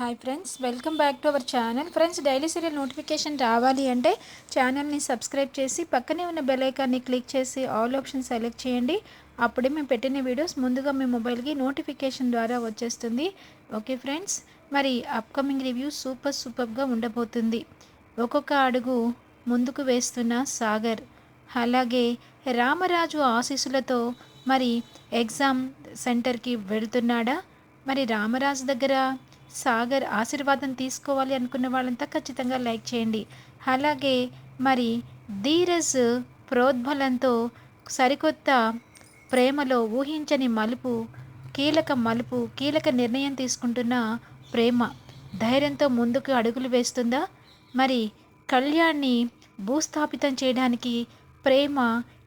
Hi friends welcome back to our channel friends daily serial notification రావాలి అంటే ఛానల్ని subscribe చేసి పక్కనే ఉన్న బెల్ ఐకాన్ని క్లిక్ చేసి ఆల్ ఆప్షన్ సెలెక్ట్ చేయండి. అప్పుడే మేము పెట్టిన వీడియోస్ ముందుగా మీ మొబైల్కి నోటిఫికేషన్ ద్వారా వచ్చేస్తుంది. ఓకే ఫ్రెండ్స్ మరి అప్కమింగ్ రివ్యూ సూపర్ సూపర్గా ఉండబోతుంది. ఒక్కొక్క అడుగు ముందుకు వేస్తున్న సాగర్ అలాగే రామరాజు ఆశీస్సులతో మరి ఎగ్జామ్ సెంటర్కి వెళ్తున్నాడా? మరి రామరాజు దగ్గర సాగర్ ఆశీర్వాదం తీసుకోవాలి అనుకున్న వాళ్ళంతా ఖచ్చితంగా లైక్ చేయండి. అలాగే మరి ధీరజ్ ప్రోద్బలంతో సరికొత్త ప్రేమలో ఊహించని మలుపు కీలక మలుపు కీలక నిర్ణయం తీసుకుంటున్న ప్రేమ ధైర్యంతో ముందుకు అడుగులు వేస్తుందా? మరి కళ్యాణ్ని భూస్థాపితం చేయడానికి ప్రేమ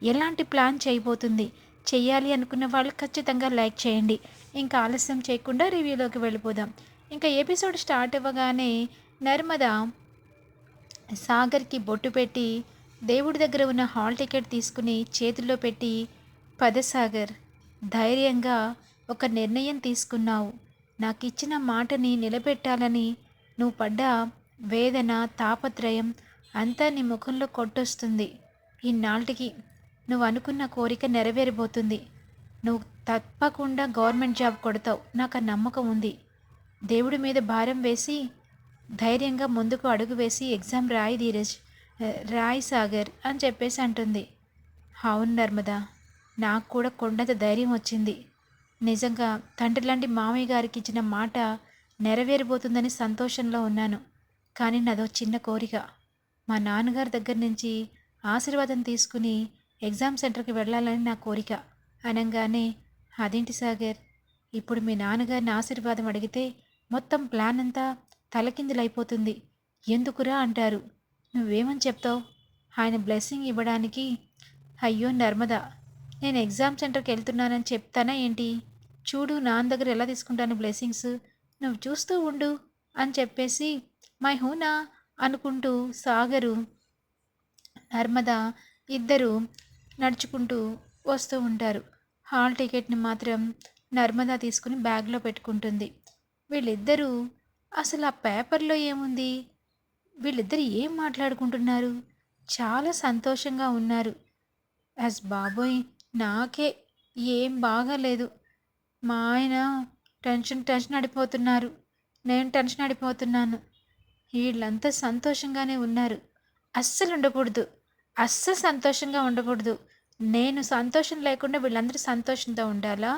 ఎలాంటి ప్లాన్ చేయబోతుంది? చేయాలి అనుకున్న వాళ్ళు ఖచ్చితంగా లైక్ చేయండి. ఇంకా ఆలస్యం చేయకుండా రివ్యూలోకి వెళ్ళిపోదాం. ఇంకా ఎపిసోడ్ స్టార్ట్ అవ్వగానే నర్మద సాగర్కి బొట్టు పెట్టి దేవుడి దగ్గర ఉన్న హాల్ టికెట్ తీసుకుని చేతుల్లో పెట్టి పద సాగర్ ధైర్యంగా ఒక నిర్ణయం తీసుకున్నావు. నాకు ఇచ్చిన మాటని నిలబెట్టాలని నువ్వు పడ్డ వేదన తాపత్రయం అంతా నీ ముఖంలో కొట్టొస్తుంది. ఇన్నాళ్ళకి నువ్వు అనుకున్న కోరిక నెరవేరబోతుంది. నువ్వు తప్పకుండా గవర్నమెంట్ జాబ్ కొడతావు. నాకు ఆ నమ్మకం ఉంది. దేవుడి మీద భారం వేసి ధైర్యంగా ముందుకు అడుగు వేసి ఎగ్జామ్ రాయి ధీరజ్ రాయి సాగర్ అని చెప్పేసి అంటుంది. అవును నర్మదా నాకు కూడా కొండంత ధైర్యం వచ్చింది. నిజంగా తండ్రి లాంటి మామయ్య గారికి ఇచ్చిన మాట నెరవేరబోతుందని సంతోషంలో ఉన్నాను. కానీ నాదో చిన్న కోరిక. మా నాన్నగారి దగ్గర నుంచి ఆశీర్వాదం తీసుకుని ఎగ్జామ్ సెంటర్కి వెళ్ళాలని నా కోరిక. అనగానే అదేంటి సాగర్? ఇప్పుడు మీ నాన్నగారిని ఆశీర్వాదం అడిగితే మొత్తం ప్లాన్ అంతా తలకిందులైపోతుంది. ఎందుకురా అంటారు. నువ్వేమని చెప్తావు? ఆయన బ్లెస్సింగ్ ఇవ్వడానికి అయ్యో నర్మదా నేను ఎగ్జామ్ సెంటర్కి వెళ్తున్నానని చెప్తానా ఏంటి? చూడు నాన్న దగ్గర ఎలా తీసుకుంటాను బ్లెస్సింగ్స్. నువ్వు చూస్తూ ఉండు అని చెప్పేసి మై హూనా అనుకుంటూ సాగరు. నర్మదా ఇద్దరు నడుచుకుంటూ వస్తూ ఉంటారు. హాల్ టికెట్ని మాత్రం నర్మదా తీసుకుని బ్యాగ్లో పెట్టుకుంటుంది. వీళ్ళిద్దరూ అసలు ఆ పేపర్లో ఏముంది? వీళ్ళిద్దరు ఏం మాట్లాడుకుంటున్నారు? చాలా సంతోషంగా ఉన్నారు. అస్ బాబోయ్ నాకే ఏం బాగాలేదు. మా ఆయన టెన్షన్ టెన్షన్ అడిపోతున్నారు నేను టెన్షన్ అడిపోతున్నాను వీళ్ళంతా సంతోషంగానే ఉన్నారు. అస్సలు ఉండకూడదు. అస్సలు సంతోషంగా ఉండకూడదు. నేను సంతోషం లేకుండా వీళ్ళందరూ సంతోషంతో ఉండాలా?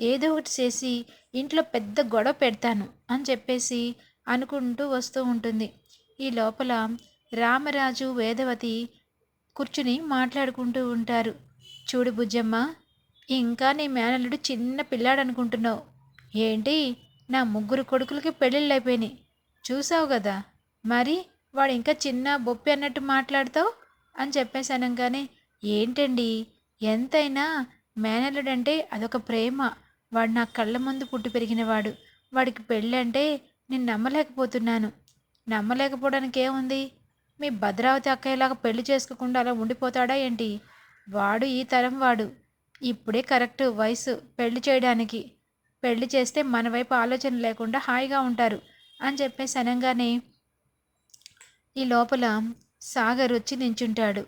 ఏదో ఒకటి చేసి ఇంట్లో పెద్ద గొడవ పెడతాను అని చెప్పేసి అనుకుంటూ వస్తూ ఉంటుంది. ఈ లోపల రామరాజు వేదవతి కూర్చుని మాట్లాడుకుంటూ ఉంటారు. చూడు బుజ్జమ్మ ఇంకా నీ మేనల్లుడు చిన్న పిల్లాడు అనుకుంటున్నావు ఏంటి? నా ముగ్గురు కొడుకులకి పెళ్ళిళ్ళు అయిపోయినాయి చూసావు కదా? మరి వాడు ఇంకా చిన్న బొప్పి అన్నట్టు మాట్లాడతావు? అని చెప్పేసి అనగానే ఏంటండి? ఎంతైనా మేనల్లుడంటే అదొక ప్రేమ. వాడు నా కళ్ళ ముందు పుట్టి పెరిగినవాడు. వాడికి పెళ్ళి అంటే నేను నమ్మలేకపోతున్నాను. నమ్మలేకపోవడానికి ఏముంది మీ భద్రావతి అక్కయ్యలాగా పెళ్ళి చేసుకోకుండా అలా ఉండిపోతాడా ఏంటి? వాడు ఈ తరం వాడు. ఇప్పుడే కరెక్ట్ వయసు పెళ్ళి చేయడానికి. పెళ్ళి చేస్తే మన వైపు ఆలోచన లేకుండా హాయిగా ఉంటారు అని చెప్పేసి అనగానే ఈ లోపల సాగర్ వచ్చి నించుంటాడు.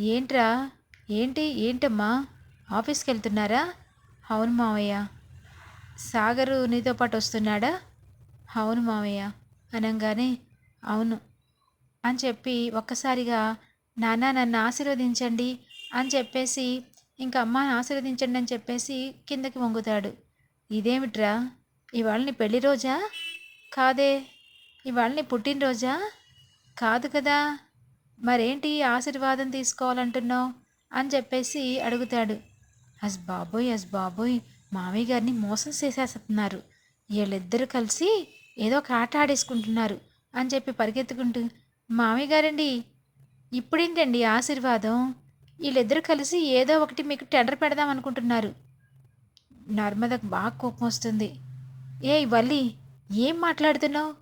ఏంట్రా? ఏంటి? ఏంటమ్మా? ఆఫీస్కి వెళ్తున్నారా? అవును మావయ్య. సాగరు నీతో పాటు వస్తున్నాడా? అవును మావయ్య. అనగానే అవును. అని చెప్పి ఒక్కసారిగా నాన్న నన్ను ఆశీర్వదించండి అని చెప్పేసి ఇంకా అమ్మని ఆశీర్వదించండి అని చెప్పేసి కిందకి వంగుతాడు. ఇదేమిట్రా? ఇవాళ నీ పెళ్ళి రోజా? కాదే ఇవాళ నీ పుట్టినరోజా? కాదు కదా. మరేంటి ఆశీర్వాదం తీసుకోవాలంటున్నావు? అని చెప్పేసి అడుగుతాడు. అస్ బాబోయ్ అస్ బాబోయ్ మామయ్య గారిని మోసం చేసేస్తున్నారు. వీళ్ళిద్దరూ కలిసి ఏదో ఒక ఆట ఆడేసుకుంటున్నారు అని చెప్పి పరిగెత్తుకుంటూ మామయ్య గారండి ఇప్పుడేంటండి ఆశీర్వాదం? వీళ్ళిద్దరూ కలిసి ఏదో ఒకటి మీకు టెండర్ పెడదాం అనుకుంటున్నారు. నర్మదకు బాగా కోపం వస్తుంది. ఏ వల్లి ఏం మాట్లాడుతున్నావు?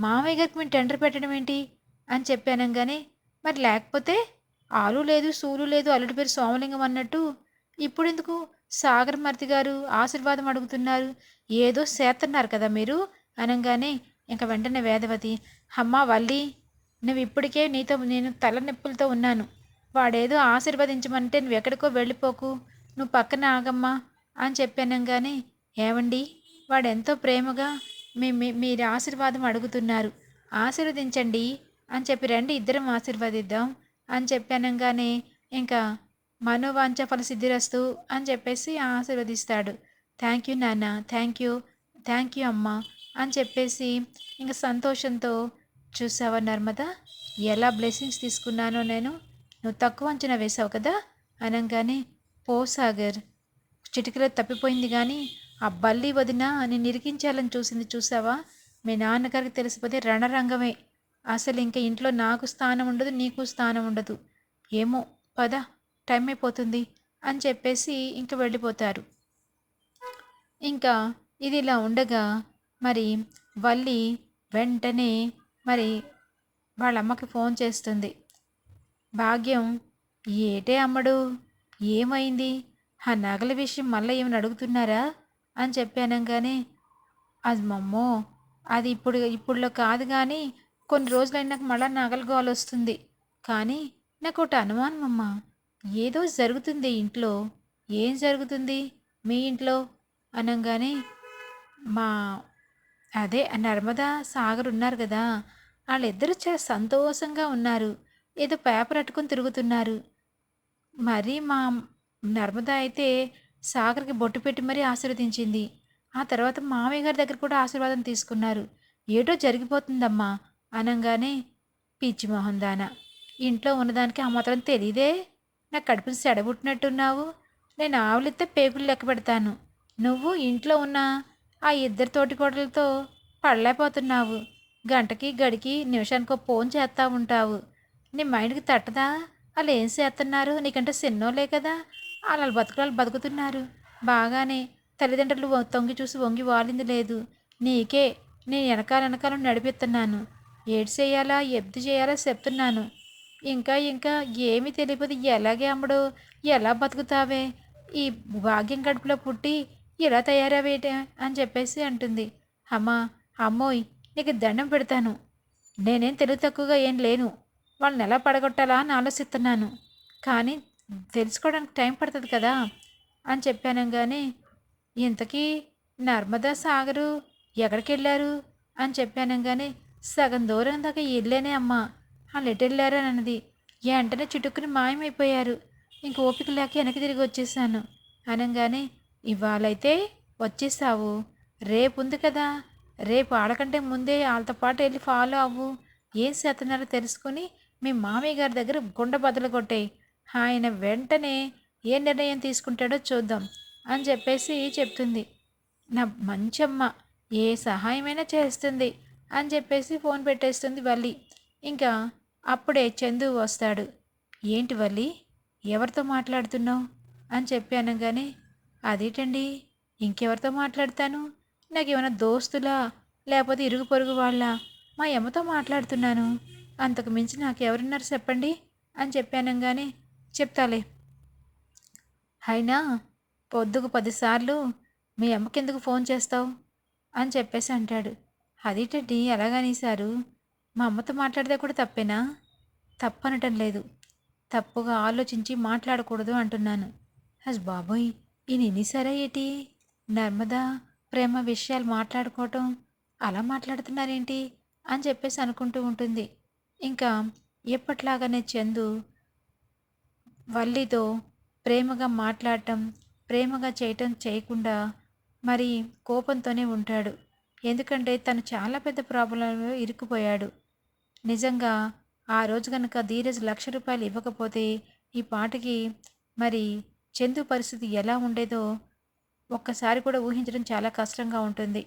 మామయ్య గారికి మేము టెండర్ పెట్టడం ఏంటి? అని చెప్పానంగానే మరి లేకపోతే ఆలు లేదు సూలు లేదు అల్లుడి పేరు సోమలింగం అన్నట్టు ఇప్పుడెందుకు? సాగర్ మర్తి గారు ఆశీర్వాదం అడుగుతున్నారు. ఏదో చేస్తున్నారు కదా మీరు? అనగానే ఇంక వెంటనే వేదవతి అమ్మా వల్లి నువ్వు ఇప్పటికే నీతో నేను తలనొప్పులతో ఉన్నాను. వాడేదో ఆశీర్వదించమంటే నువ్వు ఎక్కడికో వెళ్ళిపోకు. నువ్వు పక్కన ఆగమ్మా అని చెప్పానంగానే ఏమండి? వాడెంతో ప్రేమగా మీ మీ మీరు ఆశీర్వాదం అడుగుతున్నారు. ఆశీర్వదించండి అని చెప్పి రండి ఇద్దరం ఆశీర్వదిద్దాం అని చెప్పానంగానే ఇంకా మనోవాంఛ ఫలసిద్ధిరస్తు అని చెప్పేసి ఆశీర్వదిస్తాడు. థ్యాంక్ యూ నాన్న. థ్యాంక్ యూ థ్యాంక్ యూ అమ్మ. అని చెప్పేసి ఇంకా సంతోషంతో చూసావా నర్మద? ఎలా బ్లెస్సింగ్స్ తీసుకున్నానో నేను? నువ్వు తక్కువ అంచనా వేసావు కదా? అనగానే పో సాగర్. చిటికలో తప్పిపోయింది కానీ ఆ బల్లి వదిన అని నిరికించాలని చూసింది చూసావా? మీ నాన్నగారికి తెలిసిపోతే రణరంగమే. అసలు ఇంకా ఇంట్లో నాకు స్థానం ఉండదు నీకు స్థానం ఉండదు. ఏమో పద. టైం అయిపోతుంది అని చెప్పేసి ఇంక వెళ్ళిపోతారు. ఇంకా ఇది ఇలా ఉండగా మరి వల్లి వెంటనే మరి వాళ్ళ అమ్మకి ఫోన్ చేస్తుంది. భాగ్యం ఏటే అమ్మడు ఏమైంది? ఆ నగల విషయం మళ్ళీ ఏమైనా అడుగుతున్నారా? అని చెప్పానంగానే అది మమ్మో అది ఇప్పుడు ఇప్పుడులో కాదు కానీ కొన్ని రోజులైనాక మళ్ళీ నగల గోలు వస్తుంది. కానీ నాకు ఒకటి అనుమానం అమ్మా ఏదో జరుగుతుంది ఇంట్లో. ఏం జరుగుతుంది మీ ఇంట్లో? అనగానే మా అదే నర్మదా సాగర్ ఉన్నారు కదా. వాళ్ళిద్దరూ చాలా సంతోషంగా ఉన్నారు. ఏదో పేపర్ అట్టుకొని తిరుగుతున్నారు. మరి మా నర్మదా అయితే సాగర్కి బొట్టు పెట్టి మరీ ఆశీర్వదించింది. ఆ తర్వాత మామయ్య గారి దగ్గర కూడా ఆశీర్వాదం తీసుకున్నారు. ఏటో జరిగిపోతుందమ్మా. అనగానే పిచ్చి మొహం దాన ఇంట్లో ఉన్నదానికి ఆ మాత్రం తెలియదే నాకు కడుపుని సెడబుట్టినట్టున్నావు? నేను ఆవులిస్తే పేగులు లెక్క పెడతాను. నువ్వు ఇంట్లో ఉన్న ఆ ఇద్దరు తోటికోడలతో పడలేకపోతున్నావు. గంటకి గడికి నిమిషానికి ఫోన్ చేస్తూ ఉంటావు. నీ మైండ్కి తట్టదా? వాళ్ళు ఏం చేస్తున్నారు? నీకంటే చిన్నోళ్ళే కదా. వాళ్ళు బతుకులు బతుకుతున్నారు. బాగానే తల్లిదండ్రులు తొంగి చూసి వంగి వాలింది లేదు. నీకే నేను వెనకాల వెనకాల నడిపిస్తున్నాను. ఏడు చేయాలా ఎబ్ది చేయాలా? చెప్తున్నాను. ఇంకా ఇంకా ఏమీ తెలియదు ఎలాగే అమ్మడు? ఎలా బతుకుతావే? ఈ భాగ్యం గడుపులో పుట్టి ఇలా తయారవేటే అని చెప్పేసి అంటుంది. అమ్మా అమ్మోయ్ నీకు దండం పెడతాను. నేనేం తెలివి తక్కువగా ఏం లేను. వాళ్ళని ఎలా పడగొట్టాలా అని ఆలోచిస్తున్నాను. కానీ తెలుసుకోవడానికి టైం పడుతుంది కదా అని చెప్పాను కానీ ఇంతకీ నర్మదా సాగరు ఎక్కడికి వెళ్ళారు అని చెప్పాను కానీ సగం దూరం దాకా వెళ్ళానే అమ్మా. ఆ ఎటు అన్నది వెంటనే చిటుక్కుని మాయమైపోయారు. ఇంక ఓపిక లేక వెనక్కి తిరిగి వచ్చేసాను అనగానే ఇవాళైతే వచ్చేసావు రేపు ఉంది కదా. రేపు ఆడకంటే ముందే వాళ్ళతో పాటు వెళ్ళి ఫాలో అవ్వు. ఏం చేస్తున్నారో తెలుసుకుని మీ మామయ్య గారి దగ్గర గుండె బదులు కొట్టాయి. ఆయన వెంటనే ఏ నిర్ణయం తీసుకుంటాడో చూద్దాం అని చెప్పేసి చెప్తుంది. నా మంచమ్మ ఏ సహాయమైనా చేస్తుంది అని చెప్పేసి ఫోన్ పెట్టేస్తుంది వల్లి. ఇంకా అప్పుడే చందు వస్తాడు. ఏంటి వల్లి? ఎవరితో మాట్లాడుతున్నావు? అని చెప్పాను కానీ అదేటండి? ఇంకెవరితో మాట్లాడతాను? నాకేమైనా దోస్తులా? లేకపోతే ఇరుగు పొరుగు వాళ్ళ? మా అమ్మతో మాట్లాడుతున్నాను. అంతకు మించి నాకు ఎవరున్నారు చెప్పండి? అని చెప్పాను కానీ చెప్తాలే. అయినా పొద్దుకు పదిసార్లు మీ అమ్మకెందుకు ఫోన్ చేస్తావు? అని చెప్పేసి అంటాడు. అదేటండి? ఎలాగనేసారు మా అమ్మతో మాట్లాడితే కూడా తప్పేనా? తప్పనటం లేదు. తప్పుగా ఆలోచించి మాట్లాడకూడదు అంటున్నాను. అస్ బాబోయ్! ఈయన ఎన్నిసారా ఏటి? నర్మదా ప్రేమ విషయాలు మాట్లాడుకోవటం అలా మాట్లాడుతున్నారేంటి? అని చెప్పేసి అనుకుంటూ ఉంటుంది. ఇంకా ఎప్పట్లాగానే చందు వల్లితో ప్రేమగా మాట్లాడటం ప్రేమగా చేయటం చేయకుండా మరి కోపంతోనే ఉంటాడు. ఎందుకంటే తను చాలా పెద్ద ప్రాబ్లంలో ఇరుక్కుపోయాడు. నిజంగా ఆ రోజు కనుక ధీరజ్ లక్ష రూపాయలు ఇవ్వకపోతే ఈ పాటకి మరి చందు పరిస్థితి ఎలా ఉండేదో ఒక్కసారి కూడా ఊహించడం చాలా కష్టంగా ఉంటుంది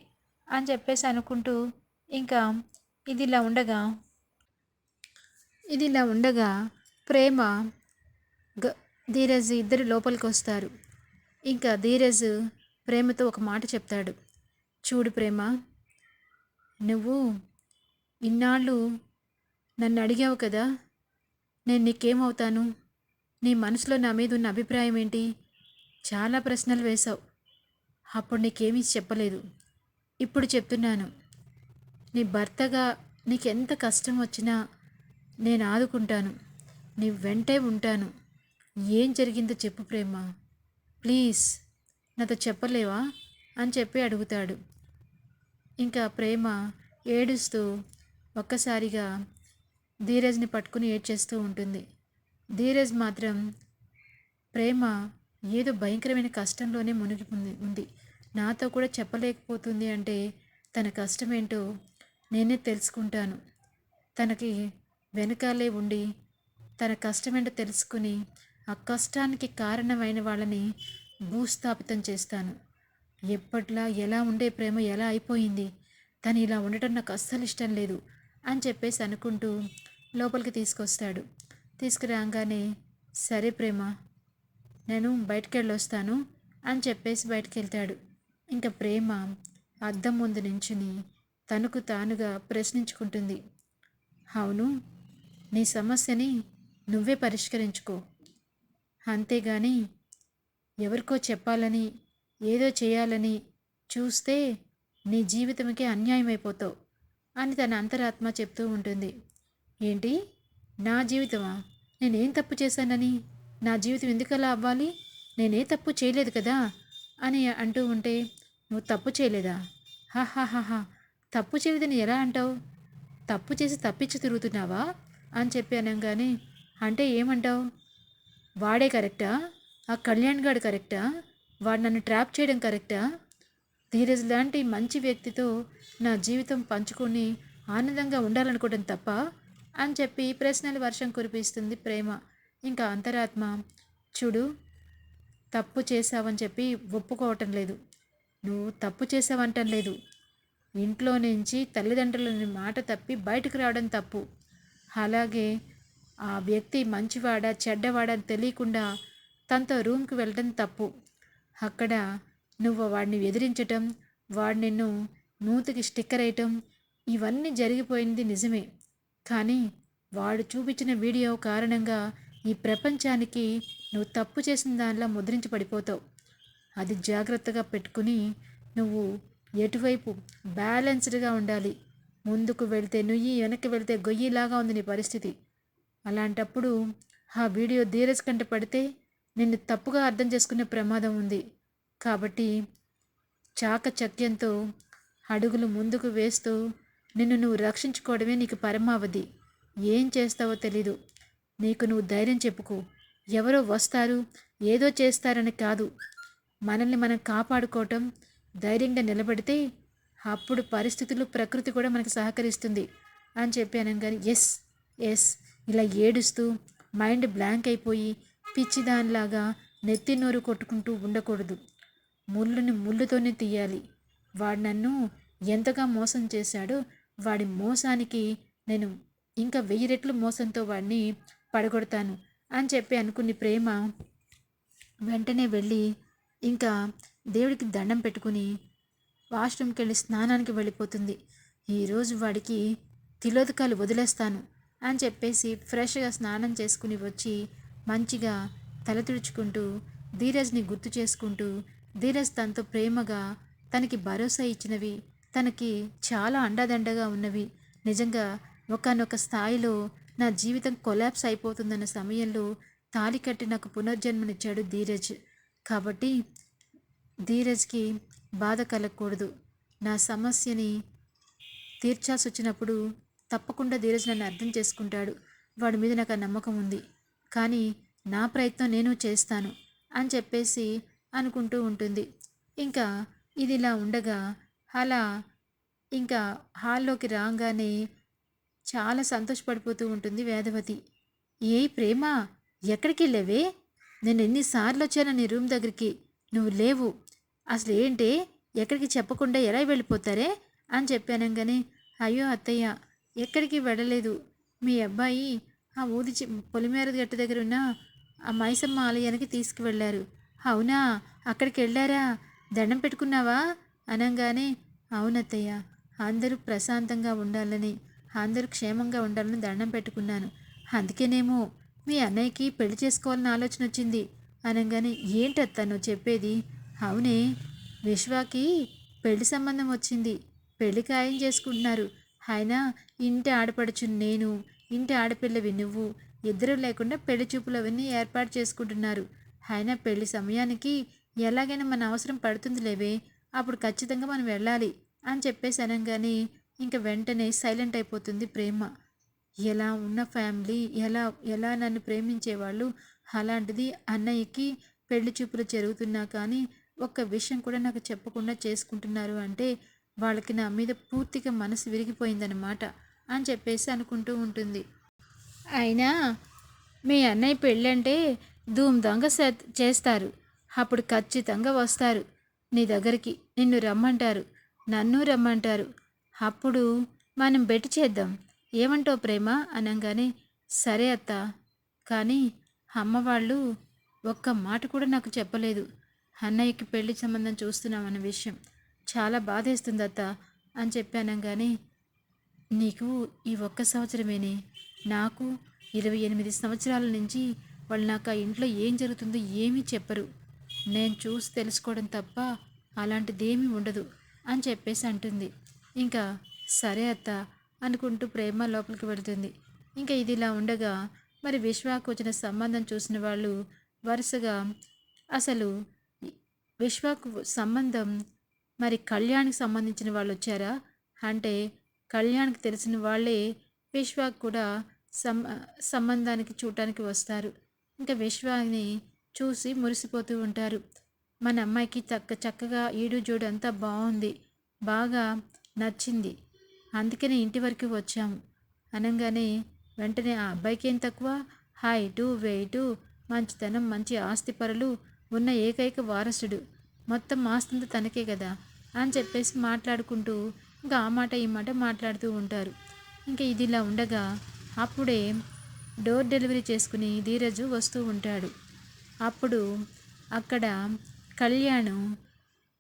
అని చెప్పేసి అనుకుంటూ ఇంకా ఇది ఇలా ఉండగా ఇది ఇలా ఉండగా ప్రేమ గ ధీరజ్ ఇద్దరు లోపలికి వస్తారు. ఇంకా ధీరజ్ ప్రేమతో ఒక మాట చెప్తాడు. చూడు ప్రేమ నువ్వు ఇన్నాళ్ళు నన్ను అడిగావు కదా? నేను నీకేమవుతాను? నీ మనసులో నా మీద ఉన్న అభిప్రాయం ఏంటి? చాలా ప్రశ్నలు వేశావు. అప్పుడు నీకేమీ చెప్పలేదు. ఇప్పుడు చెప్తున్నాను. నీ భర్తగా నీకు ఎంత కష్టం వచ్చినా నేను ఆదుకుంటాను. నీ వెంటే ఉంటాను. ఏం జరిగిందో చెప్పు ప్రేమ. ప్లీజ్ నాతో చెప్పలేవా? అని చెప్పి అడుగుతాడు. ఇంకా ప్రేమ ఏడుస్తూ ఒక్కసారిగా ధీరజ్ని పట్టుకుని ఏడ్చేస్తూ ఉంటుంది. ధీరజ్ మాత్రం ప్రేమ ఏదో భయంకరమైన కష్టంలోనే మునిగి ఉంది ఉంది. నాతో కూడా చెప్పలేకపోతుంది అంటే తన కష్టమేంటో నేనే తెలుసుకుంటాను. తనకి వెనకాలే ఉండి తన కష్టమేంటో తెలుసుకుని ఆ కష్టానికి కారణమైన వాళ్ళని భూస్థాపితం చేస్తాను. ఎప్పట్లా ఎలా ఉండే ప్రేమ ఎలా అయిపోయింది? తను ఇలా ఉండటం నాకు అస్సలు ఇష్టం లేదు అని చెప్పేసి అనుకుంటూ లోపలికి తీసుకొస్తాడు. తీసుకురాగానే సరే ప్రేమ నేను బయటికి వెళ్ళొస్తాను అని చెప్పేసి బయటికి వెళ్తాడు ఇంకా ప్రేమ అద్దం ముందు నించుని తనకు తానుగా ప్రశ్నించుకుంటుంది. అవును నీ సమస్యని నువ్వే పరిష్కరించుకో. అంతేగాని ఎవరికో చెప్పాలని ఏదో చేయాలని చూస్తే నీ జీవితంకే అన్యాయం అయిపోతావు అని తన అంతరాత్మ చెప్తూ ఉంటుంది. ఏంటి? నా జీవితమా? నేనేం తప్పు చేశానని? నా జీవితం ఎందుకలా అవ్వాలి? నేనే తప్పు చేయలేదు కదా? అని అంటూ ఉంటే నువ్వు తప్పు చేయలేదా? హాహాహాహా తప్పు చేయలేదని ఎలా అంటావు? తప్పు చేసి తప్పించి తిరుగుతున్నావా? అని చెప్పి అనగానే అంటే ఏమంటావు? వాడే కరెక్టా? ఆ కళ్యాణ్ గాడు కరెక్టా? వాడు నన్ను ట్రాప్ చేయడం కరెక్టా? ధీరజ్ లాంటి మంచి వ్యక్తితో నా జీవితం పంచుకొని ఆనందంగా ఉండాలనుకోవడం తప్ప అని చెప్పి ప్రశ్నల వర్షం కురిపిస్తుంది ప్రేమ. ఇంకా అంతరాత్మ చూడు తప్పు చేసావని చెప్పి ఒప్పుకోవటం లేదు. నువ్వు తప్పు చేసావంటం లేదు. ఇంట్లో నుంచి తల్లిదండ్రులని మాట తప్పి బయటకు రావడం తప్పు. అలాగే ఆ వ్యక్తి మంచివాడా చెడ్డవాడా అని తెలియకుండా తనతో రూమ్కి వెళ్ళడం తప్పు. అక్కడ నువ్వు వాడిని ఎదిరించటం వాడు నిన్ను నూతికి స్టిక్కర్ వేయటం ఇవన్నీ జరిగిపోయింది నిజమే. కానీ వాడు చూపించిన వీడియో కారణంగా ఈ ప్రపంచానికి నువ్వు తప్పు చేసిన దానిలా ముద్రించి పడిపోతావు అది జాగ్రత్తగా పెట్టుకుని నువ్వు ఎటువైపు బ్యాలెన్స్డ్గా ఉండాలి. ముందుకు వెళ్తే నుయ్యి వెనక్కి వెళ్తే గొయ్యిలాగా ఉంది నీ పరిస్థితి. అలాంటప్పుడు ఆ వీడియో ధీరజ్ కంట పడితే నిన్ను తప్పుగా అర్థం చేసుకునే ప్రమాదం ఉంది. కాబట్టి చాకచక్యంతో అడుగులు ముందుకు వేస్తూ నిన్ను నువ్వు రక్షించుకోవడమే నీకు పరమావధి. ఏం చేస్తావో తెలీదు. నీకు నువ్వు ధైర్యం చెప్పుకో. ఎవరో వస్తారు ఏదో చేస్తారని కాదు. మనల్ని మనం కాపాడుకోవటం ధైర్యంగా నిలబడితే అప్పుడు పరిస్థితులు ప్రకృతి కూడా మనకు సహకరిస్తుంది అని చెప్పాను కానీ ఎస్ ఎస్. ఇలా ఏడుస్తూ మైండ్ బ్లాంక్ అయిపోయి పిచ్చిదానిలాగా నెత్తి నోరు కొట్టుకుంటూ ఉండకూడదు. ముళ్ళుని ముళ్ళుతోనే తీయాలి. వాడు నన్ను ఎంతగా మోసం చేశాడో వాడి మోసానికి నేను ఇంకా వెయ్యి రెట్లు మోసంతో వాడిని పడగొడతాను అని చెప్పి అనుకుని ప్రేమ వెంటనే వెళ్ళి ఇంకా దేవుడికి దండం పెట్టుకుని వాష్రూమ్కి వెళ్ళి స్నానానికి వెళ్ళిపోతుంది. ఈరోజు వాడికి తిలోదకాలు వదిలేస్తాను అని చెప్పేసి ఫ్రెష్గా స్నానం చేసుకుని వచ్చి మంచిగా తల తుడుచుకుంటూ ధీరజ్ని గుర్తు చేసుకుంటూ ధీరజ్ తనతో ప్రేమగా తనకి భరోసా ఇచ్చినవి తనకి చాలా అండదండగా ఉన్నవి. నిజంగా ఒకనొక స్థాయిలో నా జీవితం కొలాప్స్ అయిపోతుందన్న సమయంలో తాలి కట్టి నాకు పునర్జన్మనిచ్చాడు ధీరజ్. కాబట్టి ధీరజ్కి బాధ కలగకూడదు. నా సమస్యని తీర్చాల్సి వచ్చినప్పుడు తప్పకుండా ధీరజ్ నన్ను అర్థం చేసుకుంటాడు. వాడి మీద నాకు ఆ నమ్మకం ఉంది. కానీ నా ప్రయత్నం నేను చేస్తాను అని చెప్పేసి అనుకుంటూ ఉంటుంది. ఇంకా ఇది ఇలా ఉండగా అలా ఇంకా హాల్లోకి రాగానే చాలా సంతోషపడిపోతూ ఉంటుంది వేదవతి. ఏ ప్రేమ? ఎక్కడికి వెళ్ళావే నేను ఎన్నిసార్లు వచ్చాను నీ రూమ్ దగ్గరికి. నువ్వు లేవు. అసలు ఏంటి? ఎక్కడికి చెప్పకుండా ఎలా వెళ్ళిపోతారే? అని చెప్పాను కానీ అయ్యో అత్తయ్య ఎక్కడికి వెళ్ళలేదు. మీ అబ్బాయి ఆ ఊది చి- పొలిమేర గట్టు దగ్గర ఉన్న ఆ మైసమ్మ ఆలయానికి తీసుకువెళ్ళారు. అవునా? అక్కడికి వెళ్ళారా? దండం పెట్టుకున్నావా? అనగానే అవునత్తయ్య అందరూ ప్రశాంతంగా ఉండాలని అందరూ క్షేమంగా ఉండాలని దండం పెట్టుకున్నాను. అందుకేనేమో మీ అన్నయ్యకి పెళ్ళి చేసుకోవాలని ఆలోచన వచ్చింది. అనగానే ఏంటత్తా నువ్వు చెప్పేది? అవునే విశ్వాకి పెళ్ళి సంబంధం వచ్చింది. పెళ్ళి ఖాయం చేసుకుంటున్నారు. ఆయన ఇంటి ఆడపడుచు నేను ఇంటి ఆడపిల్లవి నువ్వు ఇద్దరు లేకుండా పెళ్ళి చూపులు అవన్నీ ఏర్పాటు చేసుకుంటున్నారు. అయినా పెళ్ళి సమయానికి ఎలాగైనా మన అవసరం పడుతుంది లేవే అప్పుడు ఖచ్చితంగా మనం వెళ్ళాలి అని చెప్పేసి అనగానే ఇంకా వెంటనే సైలెంట్ అయిపోతుంది ప్రేమ. ఎలా ఉన్న ఫ్యామిలీ ఎలా ఎలా నన్ను ప్రేమించేవాళ్ళు? అలాంటిది అన్నయ్యకి పెళ్ళి చూపులు జరుగుతున్నా కానీ ఒక్క విషయం కూడా నాకు చెప్పకుండా చేసుకుంటున్నారు అంటే వాళ్ళకి నా మీద పూర్తిగా మనసు విరిగిపోయిందనమాట అని చెప్పేసి అనుకుంటూ ఉంటుంది. అయినా మీ అన్నయ్య పెళ్ళంటే ధూమ్ధాంగా చేస్తారు. అప్పుడు ఖచ్చితంగా వస్తారు. నీ దగ్గరికి నిన్ను రమ్మంటారు. నన్ను రమ్మంటారు. అప్పుడు మనం బెట్టి చేద్దాం. ఏమంటావు ప్రేమ? అనగానే సరే అత్త. కానీ అమ్మ వాళ్ళు ఒక్క మాట కూడా నాకు చెప్పలేదు. అన్నయ్యకి పెళ్ళి సంబంధం చూస్తున్నామన్న విషయం. చాలా బాధేస్తుంది అత్త అని చెప్పానంగానే నీకు ఈ ఒక్క సంవత్సరమేనే? నాకు ఇరవై ఎనిమిది సంవత్సరాల నుంచి వాళ్ళు నాకు ఆ ఇంట్లో ఏం జరుగుతుందో ఏమీ చెప్పరు. నేను చూసి తెలుసుకోవడం తప్ప అలాంటిదేమీ ఉండదు అని చెప్పేసి అంటుంది. ఇంకా సరే అత్త అనుకుంటూ ప్రేమ లోపలికి వెళుతుంది. ఇంకా ఇది ఇలా ఉండగా మరి విశ్వాకు వచ్చిన సంబంధం చూసిన వాళ్ళు వరుసగా అసలు విశ్వాకు సంబంధం మరి కళ్యాణ్కి సంబంధించిన వాళ్ళు వచ్చారా? అంటే కళ్యాణ్కి తెలిసిన వాళ్ళే విశ్వాకు కూడా సం సంబంధానికి చూడటానికి వస్తారు. ఇంకా విశ్వాని చూసి మురిసిపోతూ ఉంటారు. మన అమ్మాయికి చక్క చక్కగా ఈడు జోడు అంతా బాగుంది బాగా నచ్చింది. అందుకనే ఇంటి వరకు వచ్చాము. అనగానే వెంటనే ఆ అబ్బాయికి ఏం తక్కువ? హైటు వెయిటు మంచితనం మంచి ఆస్తిపరులు ఉన్న ఏకైక వారసుడు. మొత్తం ఆస్తంతా తనకే కదా అని చెప్పేసి మాట్లాడుకుంటూ ఇంకా ఆ మాట ఈ మాట మాట్లాడుతూ ఉంటారు. ఇంకా ఇది ఇలా ఉండగా అప్పుడే డోర్ డెలివరీ చేసుకుని ధీరజు వస్తూ ఉంటాడు. అప్పుడు అక్కడ కళ్యాణ్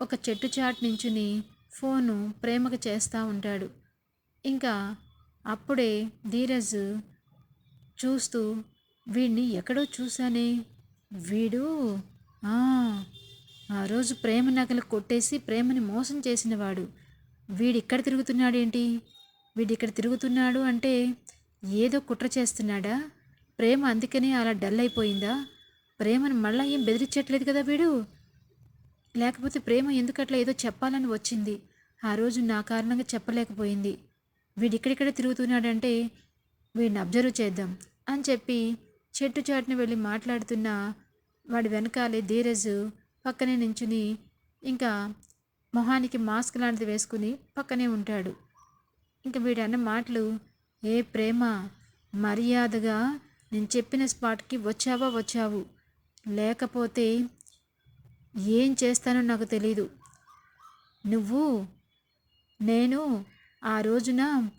ఒక చెట్టు చాటు నించుని ఫోను ప్రేమకు చేస్తూ ఉంటాడు. ఇంకా అప్పుడే ధీరజ్ చూస్తూ వీడిని ఎక్కడో చూశానే? వీడు? ఆ రోజు ప్రేమ నగలు కొట్టేసి ప్రేమని మోసం చేసినవాడు. వీడిక్కడ తిరుగుతున్నాడేంటి? వీడిక్కడ తిరుగుతున్నాడు అంటే ఏదో కుట్ర చేస్తున్నాడా? ప్రేమ అందుకనే అలా డల్ అయిపోయిందా? ప్రేమను మళ్ళా ఏం బెదిరించట్లేదు కదా వీడు? లేకపోతే ప్రేమ ఎందుకట్లా ఏదో చెప్పాలని వచ్చింది. ఆ రోజు నా కారణంగా చెప్పలేకపోయింది. వీడిక్కడిక్కడ తిరుగుతున్నాడంటే వీడిని అబ్జర్వ్ చేద్దాం అని చెప్పి చెట్టు చాటుని వెళ్ళి మాట్లాడుతున్న వాడి వెనకాలే ధీరజ్ పక్కనే నించుని ఇంకా మొహానికి మాస్క్ లాంటిది వేసుకుని పక్కనే ఉంటాడు. ఇంకా వీడన్న మాటలు ఏ ప్రేమ మర్యాదగా నేను చెప్పిన స్పాట్కి వచ్చావా వచ్చావు? లేకపోతే ఏం చేస్తానో నాకు తెలీదు. నువ్వు నేను ఆ రోజున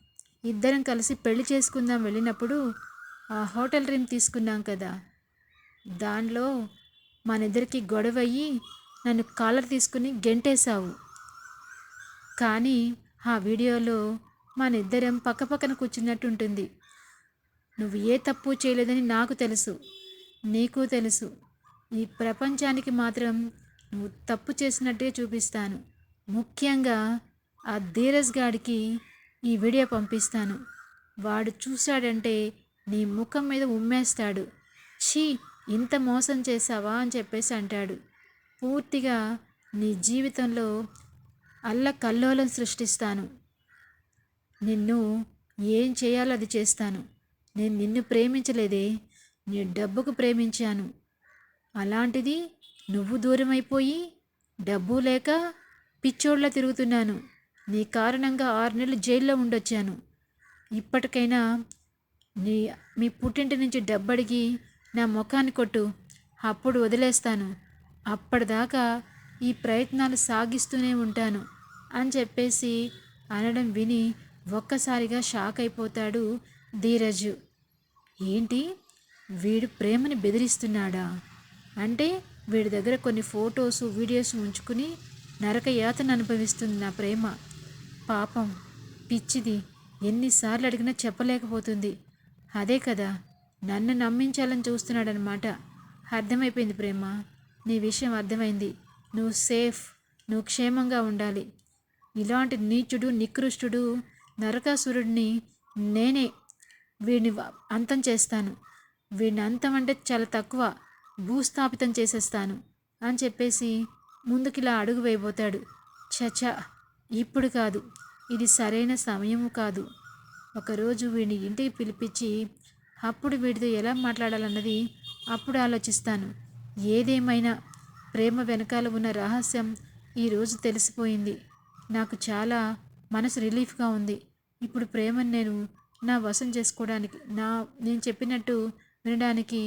ఇద్దరం కలిసి పెళ్ళి చేసుకుందాం వెళ్ళినప్పుడు ఆ హోటల్ రూమ్ తీసుకున్నాం కదా. దానిలో మనిద్దరికి గొడవయ్యి నన్ను కాలర్ తీసుకుని గెంటేశావు. కానీ ఆ వీడియోలో మన ఇద్దరం పక్కపక్కన కూర్చున్నట్టు ఉంటుంది నువ్వు ఏ తప్పు చేయలేదని నాకు తెలుసు. నీకు తెలుసు. ఈ ప్రపంచానికి మాత్రం నువ్వు తప్పు చేసినట్టే చూపిస్తాను. ముఖ్యంగా ఆ ధీరజ్ గాడికి ఈ వీడియో పంపిస్తాను. వాడు చూశాడంటే నీ ముఖం మీద ఉమ్మేస్తాడు. ఛీ ఇంత మోసం చేశావా అని చెప్పేసి అంటాడు. పూర్తిగా నీ జీవితంలో అల్ల కల్లోలం సృష్టిస్తాను. నిన్ను ఏం చేయాలో అది చేస్తాను. నేను నిన్ను ప్రేమించలేదే నీ డబ్బుకు ప్రేమించాను. అలాంటిది నువ్వు దూరం అయిపోయి డబ్బు లేక పిచ్చోళ్ళ తిరుగుతున్నాను. నీ కారణంగా ఆరు నెలలు జైల్లో ఉండొచ్చాను. ఇప్పటికైనా నీ మీ పుట్టింటి నుంచి డబ్బడిగి నా ముఖాన్ని కొట్టు. అప్పుడు వదిలేస్తాను. అప్పటిదాకా ఈ ప్రయత్నాలు సాగిస్తూనే ఉంటాను అని చెప్పేసి అనడం విని ఒక్కసారిగా షాక్ అయిపోతాడు ధీరజు. ఏంటి? వీడు ప్రేమని బెదిరిస్తున్నాడా? అంటే వీడి దగ్గర కొన్ని ఫొటోస్ వీడియోస్ ఉంచుకుని నరక యాతను అనుభవిస్తుంది నా ప్రేమ. పాపం పిచ్చిది ఎన్నిసార్లు అడిగినా చెప్పలేకపోతుంది. అదే కదా నన్ను నమ్మించాలని చూస్తున్నాడనమాట అర్థమైపోయింది ప్రేమ. నీ విషయం అర్థమైంది. నువ్వు సేఫ్ నువ్వు క్షేమంగా ఉండాలి. ఇలాంటి నీచుడు నికృష్టుడు నరకాసురుడిని నేనే. వీడిని అంతం చేస్తాను. వీడిని అంతం అంటే చాలా తక్కువ. భూస్థాపితం చేసేస్తాను అని చెప్పేసి ముందుకిలా అడుగు వేయబోతాడు. చచా ఇప్పుడు కాదు. ఇది సరైన సమయము కాదు. ఒకరోజు వీడిని ఇంటికి పిలిపించి అప్పుడు వీడితో ఎలా మాట్లాడాలన్నది అప్పుడు ఆలోచిస్తాను. ఏదేమైనా ప్రేమ వెనకాల ఉన్న రహస్యం ఈరోజు తెలిసిపోయింది. నాకు చాలా మనసు రిలీఫ్గా ఉంది. ఇప్పుడు ప్రేమను నేను నా వశం చేసుకోవడానికి నా నేను చెప్పినట్టు వినడానికి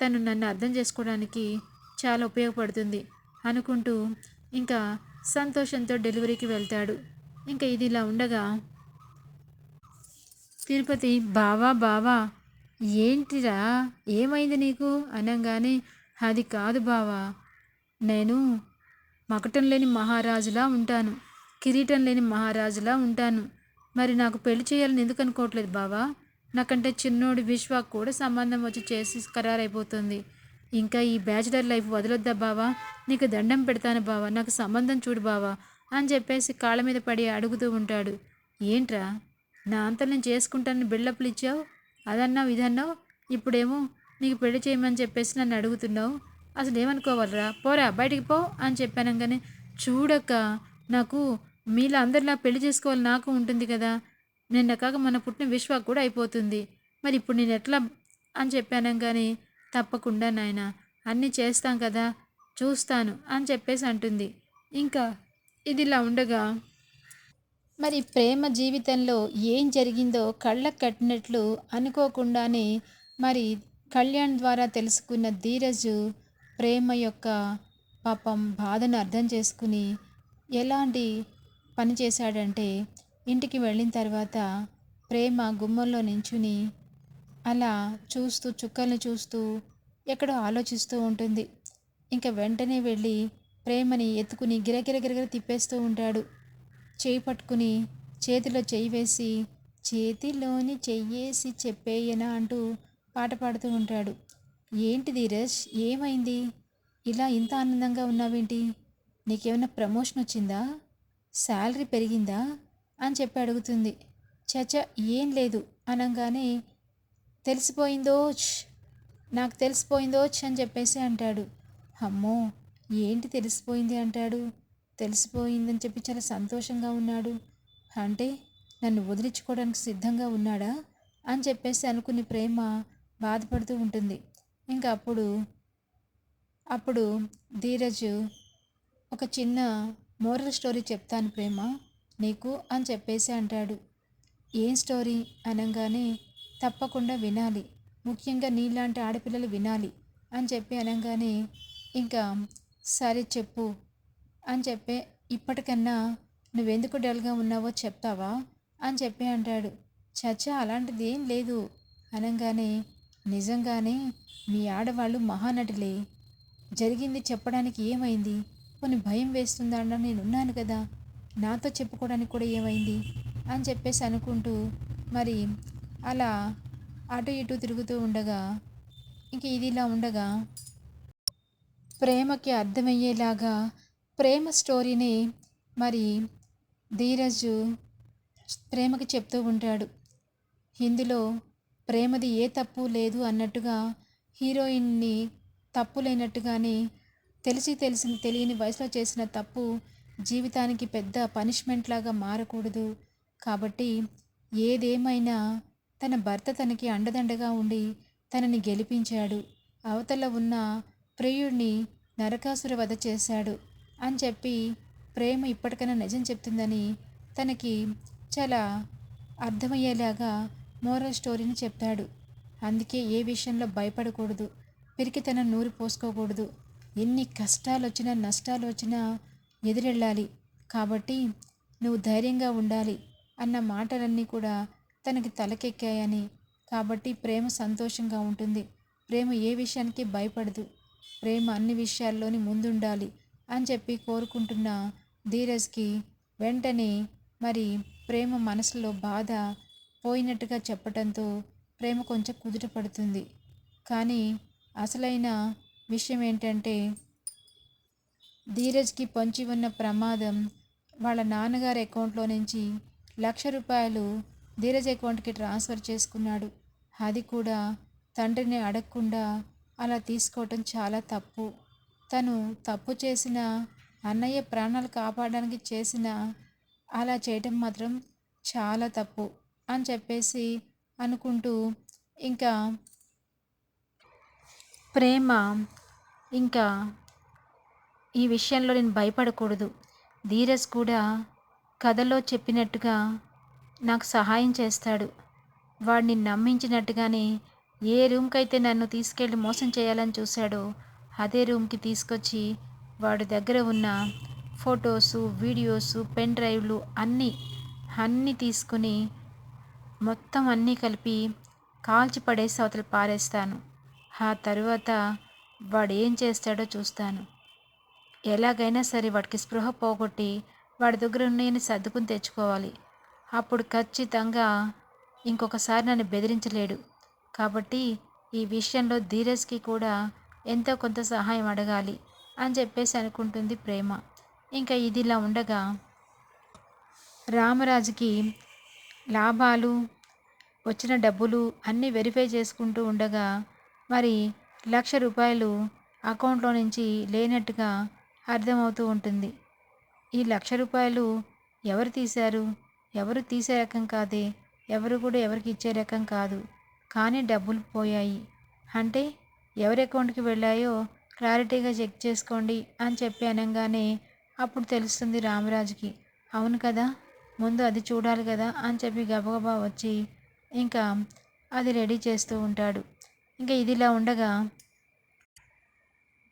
తను నన్ను అర్థం చేసుకోవడానికి చాలా ఉపయోగపడుతుంది అనుకుంటూ ఇంకా సంతోషంతో డెలివరీకి వెళ్తాడు. ఇంకా ఇది ఇలా ఉండగా తిరుపతి బావా బావా ఏంటిరా? ఏమైంది నీకు? అనగానే అది కాదు బావా నేను మకటం లేని మహారాజులా ఉంటాను కిరీటం లేని మహారాజులా ఉంటాను. మరి నాకు పెళ్ళి చేయాలని ఎందుకు అనుకోవట్లేదు బావా? నాకంటే చిన్నోడు విశ్వాక్ కూడా సంబంధం వచ్చి చేసి ఖరారైపోతుంది. ఇంకా ఈ బ్యాచిలర్ లైఫ్ వదలొద్దా బావా? నీకు దండం పెడతాను బావా. నాకు సంబంధం చూడు బావా అని చెప్పేసి కాళ్ళ మీద పడి అడుగుతూ ఉంటాడు. ఏంట్రా? నా అంతా నేను చేసుకుంటానని బిల్డప్లు ఇచ్చావు? అదన్నావు ఇదన్నావు? ఇప్పుడేమో నీకు పెళ్ళి చేయమని చెప్పేసి నన్ను అడుగుతున్నావు. అసలు ఏమనుకోవాలరా? పోరా బయటికి పో అని చెప్పాను కానీ చూడక్క నాకు మీలో అందరిలా పెళ్ళి చేసుకోవాలి నాకు ఉంటుంది కదా. నిన్న కాక మన పుట్టిన విశ్వాక్ కూడా అయిపోతుంది. మరి ఇప్పుడు నేను ఎట్లా అని చెప్పాను కానీ తప్పకుండా నాయన అన్నీ చేస్తాం కదా చూస్తాను అని చెప్పేసి అంటుంది. ఇంకా ఇది ఇలా ఉండగా మరి ప్రేమ జీవితంలో ఏం జరిగిందో కళ్ళకు కట్టినట్లు అనుకోకుండానే మరి కళ్యాణ్ ద్వారా తెలుసుకున్న ధీరజు ప్రేమ యొక్క పాపం బాధను అర్థం చేసుకుని ఎలాంటి పని చేశాడంటే ఇంటికి వెళ్ళిన తర్వాత ప్రేమ గుమ్మంలో నించుని అలా చూస్తూ చుక్కల్ని చూస్తూ ఎక్కడో ఆలోచిస్తూ ఉంటుంది. ఇంకా వెంటనే వెళ్ళి ప్రేమని ఎత్తుకుని గిరగిరగిరగిర తిప్పేస్తూ ఉంటాడు. చేయి పట్టుకుని చేతిలో చేయి వేసి చేతిలోని చెయ్యేసి చెప్పేయనా అంటూ పాట పాడుతూ ఉంటాడు. ఏంటిది రష్? ఏమైంది? ఇలా ఇంత ఆనందంగా ఉన్నావేంటి? నీకేమైనా ప్రమోషన్ వచ్చిందా? శాలరీ పెరిగిందా? అని చెప్పి అడుగుతుంది. చచ ఏం లేదు. అనగానే తెలిసిపోయిందోచ్ నాకు తెలిసిపోయిందోచ్ అని చెప్పేసి అంటాడు. అమ్మో! ఏంటి తెలిసిపోయింది? అంటాడు. తెలిసిపోయిందని చెప్పి చాలా సంతోషంగా ఉన్నాడు. అంటే నన్ను వదిలించుకోవడానికి సిద్ధంగా ఉన్నాడా? అని చెప్పేసి అనుకుని ప్రేమ బాధపడుతూ ఉంటుంది. ఇంకా అప్పుడు అప్పుడు ధీరజ్ ఒక చిన్న మోరల్ స్టోరీ చెప్తాను ప్రేమ. నీకు అని చెప్పేసి అంటాడు. ఏం స్టోరీ? అనగానే తప్పకుండా వినాలి. ముఖ్యంగా నీలాంటి ఆడపిల్లలు వినాలి అని చెప్పి అనగానే ఇంకా సరే చెప్పు అని చెప్పి ఇప్పటికన్నా నువ్వెందుకు డల్గా ఉన్నావో చెప్తావా అని చెప్పి అంటాడు. చచ్చ అలాంటిది ఏం లేదు అనగానే నిజంగానే మీ ఆడవాళ్ళు మహానటులే. జరిగింది చెప్పడానికి ఏమైంది? కొన్ని భయం వేస్తుందా నేను ఉన్నాను కదా నాతో చెప్పుకోవడానికి కూడా ఏమైంది? అని చెప్పేసి అనుకుంటూ మరి అలా అటు ఇటు తిరుగుతూ ఉండగా ఇంక ఇది ఇలా ఉండగా ప్రేమకి అర్థమయ్యేలాగా ప్రేమ స్టోరీని మరి ధీరజు ప్రేమకి చెప్తూ ఉంటాడు. ఇందులో ప్రేమది ఏ తప్పు లేదు అన్నట్టుగా హీరోయిన్ని తప్పు లేనట్టుగానే తెలిసి తెలిసి తెలియని వయసులో చేసిన తప్పు జీవితానికి పెద్ద పనిష్మెంట్ లాగా మారకూడదు. కాబట్టి ఏదేమైనా తన భర్త తనకి అండదండగా ఉండి తనని గెలిపించాడు. అవతల ఉన్న ప్రియుడిని నరకాసుర వధ చేశాడు అని చెప్పి ప్రేమ ఇప్పటికైనా నిజం చెప్తుందని తనకి చాలా అర్థమయ్యేలాగా మోరల్ స్టోరీని చెప్పాడు అందుకే ఏ విషయంలో భయపడకూడదు. పిరికితనం నూరి పోసుకోకూడదు. ఎన్ని కష్టాలు వచ్చినా నష్టాలు వచ్చినా ఎదురెళ్ళాలి. కాబట్టి నువ్వు ధైర్యంగా ఉండాలి అన్న మాటలన్నీ కూడా తనకి తలకెక్కాయని. కాబట్టి ప్రేమ సంతోషంగా ఉంటుంది. ప్రేమ ఏ విషయానికి భయపడదు. ప్రేమ అన్ని విషయాల్లోని ముందుండాలి అని చెప్పి కోరుకుంటున్న ధీరజ్కి వెంటనే మరి ప్రేమ మనసులో బాధ పోయినట్టుగా చెప్పటంతో ప్రేమ కొంచెం కుదుట పడుతుంది. కానీ అసలైన విషయం ఏంటంటే ధీరజ్కి పొంచి ఉన్న ప్రమాదం వాళ్ళ నాన్నగారి అకౌంట్లో నుంచి లక్ష రూపాయలు ధీరజ్ అకౌంట్కి ట్రాన్స్ఫర్ చేసుకున్నాడు. అది కూడా తండ్రిని అడగకుండా అలా తీసుకోవటం చాలా తప్పు. తను తప్పు చేసిన అన్నయ్య ప్రాణాలు కాపాడడానికి చేసిన అలా చేయటం మాత్రం చాలా తప్పు అని చెప్పేసి అనుకుంటూ ఇంకా ప్రేమ ఇంకా ఈ విషయంలో నేను భయపడకూడదు. ధీరజ్ కూడా కథలో చెప్పినట్టుగా నాకు సహాయం చేస్తాడు. వాడిని నమ్మించినట్టుగానే ఏ రూమ్కి అయితే నన్ను తీసుకెళ్ళి మోసం చేయాలని చూశాడో అదే రూమ్కి తీసుకొచ్చి వాడి దగ్గర ఉన్న ఫొటోసు వీడియోసు పెన్ డ్రైవ్లు అన్నీ అన్నీ తీసుకుని మొత్తం అన్నీ కలిపి కాల్చి పడేసి అవతల పారేస్తాను. ఆ తరువాత వాడు ఏం చేస్తాడో చూస్తాను. ఎలాగైనా సరే వాడికి స్పృహ పోగొట్టి వాడి దగ్గర ఉన్నాయని సర్దుకుని తెచ్చుకోవాలి. అప్పుడు ఖచ్చితంగా ఇంకొకసారి నన్ను బెదిరించలేడు. కాబట్టి ఈ విషయంలో ధీరజ్కి కూడా ఎంతో కొంత సహాయం అడగాలి అని చెప్పేసి అనుకుంటుంది ప్రేమ. ఇంకా ఇదిలా ఉండగా రామరాజుకి లాభాలు వచ్చిన డబ్బులు అన్నీ వెరిఫై చేసుకుంటూ ఉండగా మరి లక్ష రూపాయలు అకౌంట్లో నుంచి లేనట్టుగా అర్థమవుతూ ఉంటుంది. ఈ లక్ష రూపాయలు ఎవరు తీశారు? ఎవరు తీసే రకం కాదే? ఎవరు కూడా ఎవరికి ఇచ్చే రకం కాదు. కానీ డబ్బులు పోయాయి. అంటే ఎవరి అకౌంట్కి వెళ్ళాయో క్లారిటీగా చెక్ చేసుకోండి అని చెప్పి అనగానే అప్పుడు తెలుస్తుంది రామరాజుకి అవును కదా ముందు అది చూడాలి కదా అని చెప్పి గబగబా వచ్చి ఇంకా అది రెడీ చేస్తూ ఉంటాడు. ఇంకా ఇదిలా ఉండగా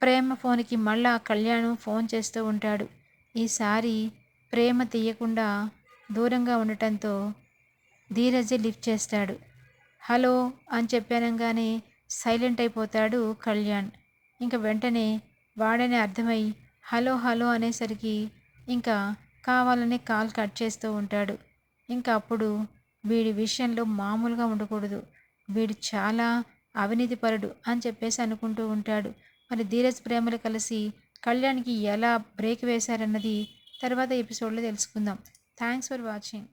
ప్రేమ ఫోన్కి మళ్ళా కళ్యాణ్ ఫోన్ చేస్తూ ఉంటాడు. ఈసారి ప్రేమ తీయకుండా దూరంగా ఉండటంతో ధీరజ్ లిఫ్ట్ చేస్తాడు. హలో అని చెప్పానంగానే సైలెంట్ అయిపోతాడు కళ్యాణ్. ఇంకా వెంటనే వాడని అర్థమై హలో హలో అనేసరికి ఇంకా కావాలనే కాల్ కట్ చేస్తూ ఉంటాడు. ఇంకా అప్పుడు వీడి విషయంలో మామూలుగా ఉండకూడదు. వీడు చాలా అవినీతిపరుడు అని చెప్పేసి అనుకుంటూ ఉంటాడు. మరి ధీరజ్ ప్రేమలు కలిసి కళ్యాణ్కి ఎలా బ్రేక్ వేశారన్నది తర్వాత ఎపిసోడ్లో తెలుసుకుందాం. Thanks for watching.